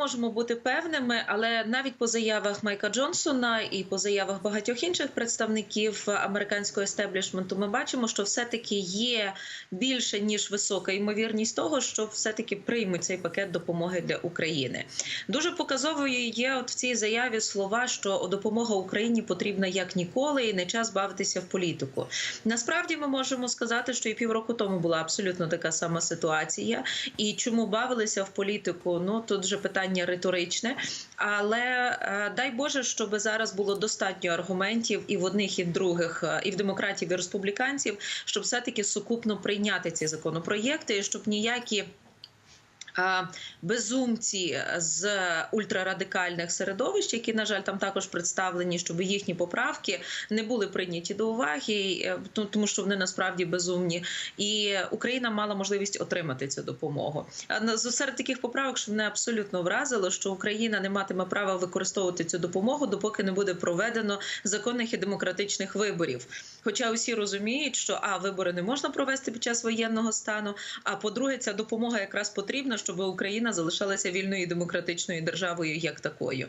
можемо бути певними, але навіть по заявах Майка Джонсона і по заявах багатьох інших представників американського естеблішменту, ми бачимо, що все-таки є більше ніж висока ймовірність того, що все-таки приймуть цей пакет допомоги для України. Дуже показовою є от в цій заяві слова, що допомога Україні потрібна як ніколи, і не час бавитися в політику. Насправді ми можемо сказати, що і півроку тому була абсолютно така сама ситуація. І чому бавилися в політику? Ну тут вже питання риторичне. Але е, дай Боже, щоб зараз було достатньо аргументів і в одних, і в других, е, і в демократів, і республіканців, щоб все таки сукупно прийняти ці законопроєкти, і щоб ніякі. Безумці з ультрарадикальних середовищ, які на жаль там також представлені, щоб їхні поправки не були прийняті до уваги, е, тому що вони насправді безумні, і Україна мала можливість отримати цю допомогу. Серед таких поправок, що мене абсолютно вразило, що Україна не матиме права використовувати цю допомогу, допоки не буде проведено законних і демократичних виборів. Хоча усі розуміють, що а вибори не можна провести під час воєнного стану. А по-друге, ця допомога якраз потрібна, щоб Україна залишалася вільною і демократичною державою як такою.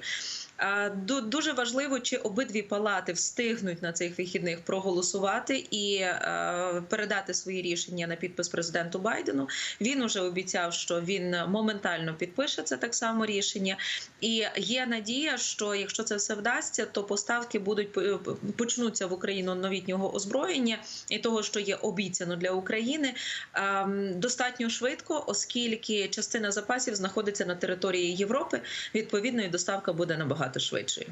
Дуже важливо, чи обидві палати встигнуть на цих вихідних проголосувати і е, передати свої рішення на підпис президенту Байдену. Він уже обіцяв, що він моментально підпише це так само рішення. І є надія, що якщо це все вдасться, то поставки будуть почнуться в Україну новітнього озброєння і того, що є обіцяно для України, ем, достатньо швидко, оскільки частина запасів знаходиться на території Європи. Відповідно, і доставка буде набагато швидшою.